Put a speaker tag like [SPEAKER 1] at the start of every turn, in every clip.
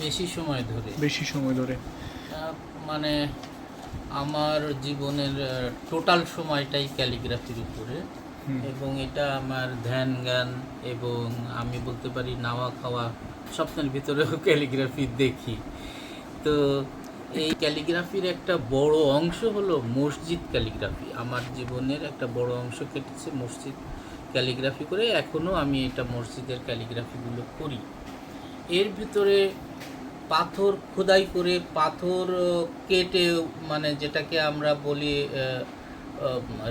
[SPEAKER 1] বেশি সময় ধরে।
[SPEAKER 2] বেশি সময় ধরে।
[SPEAKER 1] মানে আমার জীবনের টোটাল সময়টাই ক্যালিগ্রাফির উপরে। এবং এটা আমার ধ্যান জ্ঞান এবং আমি বলতে পারি নাওয়া খাওয়া স্বপ্নের ভিতরেও ক্যালিগ্রাফি দেখি। তো এই ক্যালিগ্রাফির একটা বড় অংশ হলো মসজিদ ক্যালিগ্রাফি আমার জীবনের একটা বড় অংশ কেটেছে মসজিদ ক্যালিগ্রাফি করে। এখনও আমি এটা মসজিদের ক্যালিগ্রাফিগুলো করি। এর ভিতরে পাথর খোদাই করে পাথর কেটে মানে যেটাকে আমরা বলি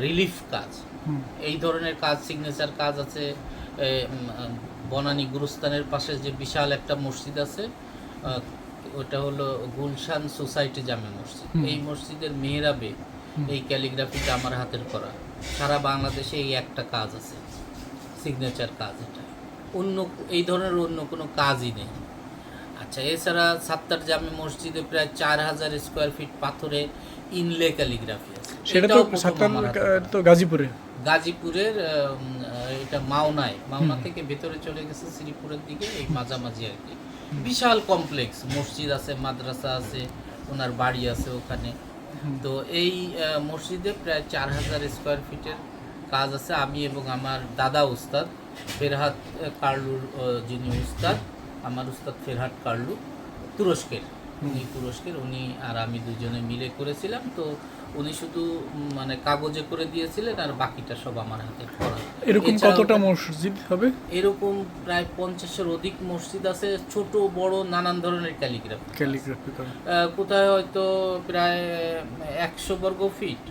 [SPEAKER 1] রিলিফ কাজ। এই ধরনের কাজ সিগনেচার কাজ আছে। বনানী গুরুস্থানের পাশে যে বিশাল একটা মসজিদ আছে ওটা হলো গুলশান সোসাইটি জামে মসজিদ। এই মসজিদের মেহরাবে এই ক্যালিগ্রাফিটা আমার হাতের করা। সারা বাংলাদেশে এই একটা কাজ আছে সিগনেচার কাজ এটা। অন্য এই ধরনের অন্য কোনো কাজই নেই। আচ্ছা এছাড়া সাত্তার জামে মসজিদে প্রায় চার হাজার স্কোয়ার ফিট পাথরে ইনলে ক্যালিগ্রাফি আছে।
[SPEAKER 2] সেটা তো গাজীপুরে
[SPEAKER 1] গাজীপুরের। এটা মাওনায়। মাওনা থেকে ভেতরে চলে গেছে শ্রীপুরের দিকে এই মাঝামাঝি আর কি। বিশাল কমপ্লেক্স মসজিদ আছে মাদ্রাসা আছে ওনার বাড়ি আছে ওখানে। তো এই মসজিদে প্রায় চার হাজার স্কোয়ার ফিটের কাজ আছে। আমি এবং আমার দাদা উস্তাদ ফেরহাত কার্লুর যিনি উস্তাদ আমার উস্তাদ ফেরহাত কার্লু তুরস্কের। উনি তুরস্কের উনি আর আমি দুজনে মিলে করেছিলাম তো উনি শুধু মানে কাগজে করে দিয়েছিলেন আর বাকিটা সব আমার হাতে করা
[SPEAKER 2] এরকম কতটা মসজিদ হবে?
[SPEAKER 1] এরকম প্রায় পঞ্চাশের অধিক মসজিদ আছে ছোট বড় নানান ধরনের ক্যালিগ্রাফি
[SPEAKER 2] ক্যালিগ্রাফি
[SPEAKER 1] কোথায় হয়তো প্রায় একশো বর্গ ফিট।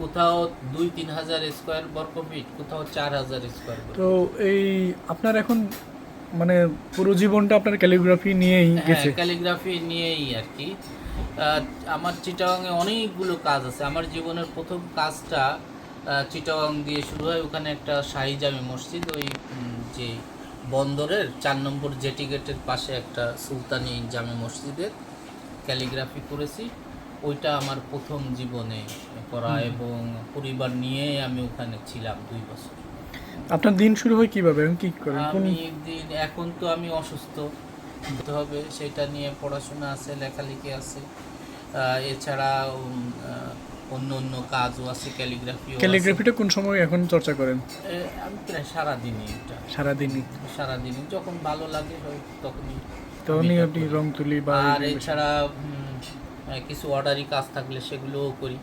[SPEAKER 1] কোথাও দুই তিন হাজার স্কোয়ার বর্গ ফিট কোথাও চার হাজার স্কোয়ার
[SPEAKER 2] তো এই আপনার এখন মানে পুরো জীবনটা আপনার ক্যালিগ্রাফি নিয়েই গেছে?
[SPEAKER 1] ক্যালিগ্রাফি নিয়েই আর কি। আমার চিটাগাংয়ে অনেকগুলো কাজ আছে। আমার জীবনের প্রথম কাজটা চিটাগাং দিয়ে শুরু হয়। ওখানে একটা শাহী জামে মসজিদ ওই যে বন্দরের চার নম্বর জেটি গেটের পাশে একটা সুলতানি জামে মসজিদের ক্যালিগ্রাফি করেছি। ওইটা আমার প্রথম জীবনে করা এবং পরিবার নিয়ে আমি ওখানে ছিলাম দুই বছর।
[SPEAKER 2] আপনার দিন শুরু হয় কীভাবে? কি করেন?
[SPEAKER 1] আমি দিন এখন তো আমি অসুস্থ। হতে হবে সেটা নিয়ে পড়াশোনা আছে লেখালেখি আছে। এছাড়া অন্য অন্য কাজও আছে ক্যালিগ্রাফি
[SPEAKER 2] ক্যালিগ্রাফিটা কোন সময় এখন চর্চা করেন?
[SPEAKER 1] আমি প্রায় সারাদিনই এটা।
[SPEAKER 2] সারাদিনই?
[SPEAKER 1] সারাদিনই। যখন ভালো লাগে তখনই
[SPEAKER 2] তখনই আপনি। রং তুলি বা
[SPEAKER 1] আর এছাড়া কিছু অর্ডারি কাজ থাকলে সেগুলোও করি।